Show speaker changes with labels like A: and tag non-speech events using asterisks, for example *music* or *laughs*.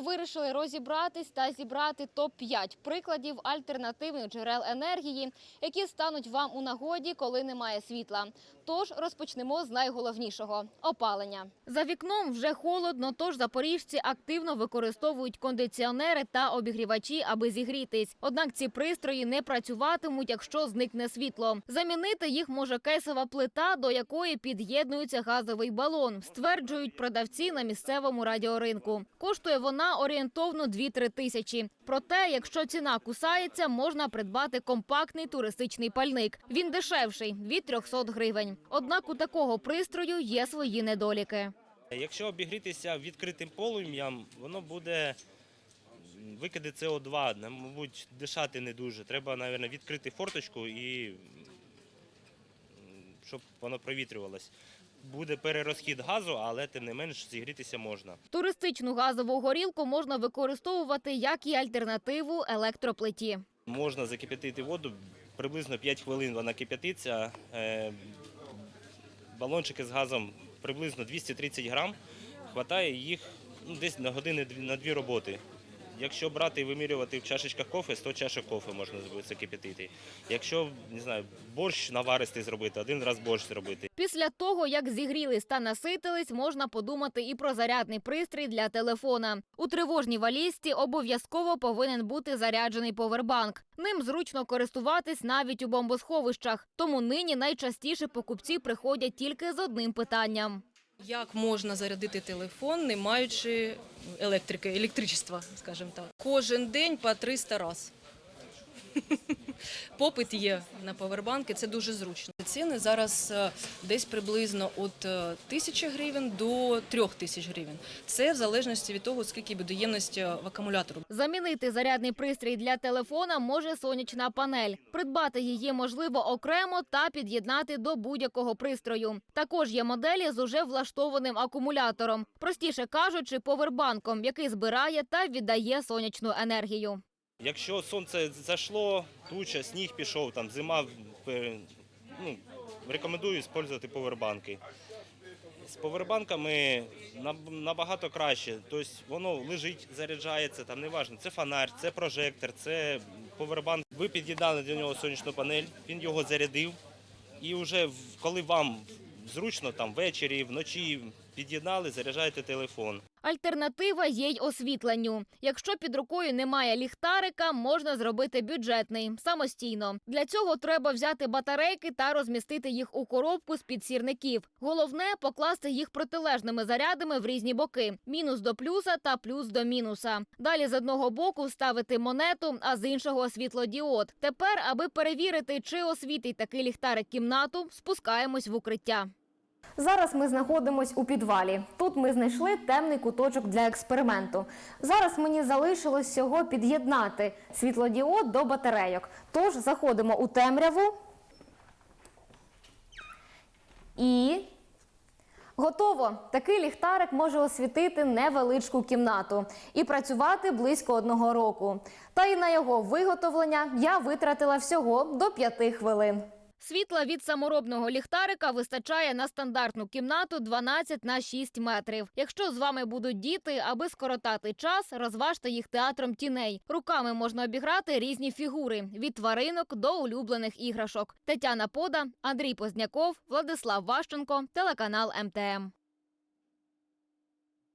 A: вирішили розібратись та зібрати топ-5 прикладів альтернативних джерел енергії, які стануть вам у нагоді, коли немає світла. Тож розпочнемо з найголовнішого опалення. За вікном вже холодно, тож запоріжці активно використовують кондиціонери та обігрівачі, аби зігрітись. Однак ці пристрої не працюватимуть, якщо зникне світло. Замінити їх може кейсова плита, до якої під'єднується газовий балон, стверджують продавці на місцевому радіоринку. Коштує вона орієнтовно 2-3 тисячі. Проте, якщо ціна кусається, можна придбати компактний туристичний пальник. Він дешевший від 300 гривень. Однак у такого пристрою є свої недоліки.
B: Якщо обігрітися відкритим полум'ям, воно буде викиди СО2, мабуть, дишати не дуже. Треба, мабуть, відкрити форточку і щоб воно провітрювалось. Буде перерозхід газу, але тим не менш зігрітися можна.
A: Туристичну газову горілку можна використовувати як і альтернативу електроплиті.
B: Можна закип'ятити воду, приблизно 5 хвилин вона кип'ятиться. Е, Балончики з газом приблизно 230 грам. Хватає їх ну, десь на години на дві роботи. Якщо брати і вимірювати в чашечках кофе, 100 чашок кофе можна закип'ятити. Якщо не знаю, борщ наваристий зробити, один раз борщ зробити.
A: Після того, як зігрілись та наситились, можна подумати і про зарядний пристрій для телефона. У тривожній валізці обов'язково повинен бути заряджений повербанк. Ним зручно користуватись навіть у бомбосховищах. Тому нині найчастіше покупці приходять тільки з одним питанням.
C: Як можна зарядити телефон, не маючи електрики, електричества, скажімо так. Кожен день по 300 раз. *laughs* Попит є на павербанки, це дуже зручно. Ціни зараз е, десь приблизно від е, тисячі гривень до трьох тисяч гривень. Це в залежності від того, скільки буде ємність в акумулятору.
A: Замінити зарядний пристрій для телефона може сонячна панель. Придбати її можливо окремо та під'єднати до будь-якого пристрою. Також є моделі з уже влаштованим акумулятором, простіше кажучи, повербанком, який збирає та віддає сонячну енергію.
B: Якщо сонце зайшло, туча, сніг пішов, там зима, е, ну, рекомендую використовувати повербанки. З повербанками наб- набагато краще. Тобто воно лежить, заряджається, там не важливо, це фонарь, це прожектор, це повербанк. Ви під'єднали до нього сонячну панель, він його зарядив. І вже коли вам зручно, там ввечері, вночі під'єднали, заряджаєте телефон.
A: Альтернатива є й освітленню. Якщо під рукою немає ліхтарика, можна зробити бюджетний самостійно. Для цього треба взяти батарейки та розмістити їх у коробку з під сірників. Головне покласти їх протилежними зарядами в різні боки: мінус до плюса та плюс до мінуса. Далі з одного боку вставити монету, а з іншого світлодіод. Тепер, аби перевірити, чи освітить такий ліхтарик кімнату, спускаємось в укриття. Зараз ми знаходимось у підвалі. Тут ми знайшли темний куточок для експерименту. Зараз мені залишилось всього під'єднати світлодіод до батарейок. Тож заходимо у темряву і готово. Такий ліхтарик може освітити невеличку кімнату і працювати близько одного року. Та й на його виготовлення я витратила всього до п'яти хвилин. Світла від саморобного ліхтарика вистачає на стандартну кімнату 12 на 6 метрів. Якщо з вами будуть діти, аби скоротати час, розважте їх театром тіней. Руками можна обіграти різні фігури від тваринок до улюблених іграшок. Тетяна Пода, Андрій Позняков, Владислав Ващенко, телеканал МТМ.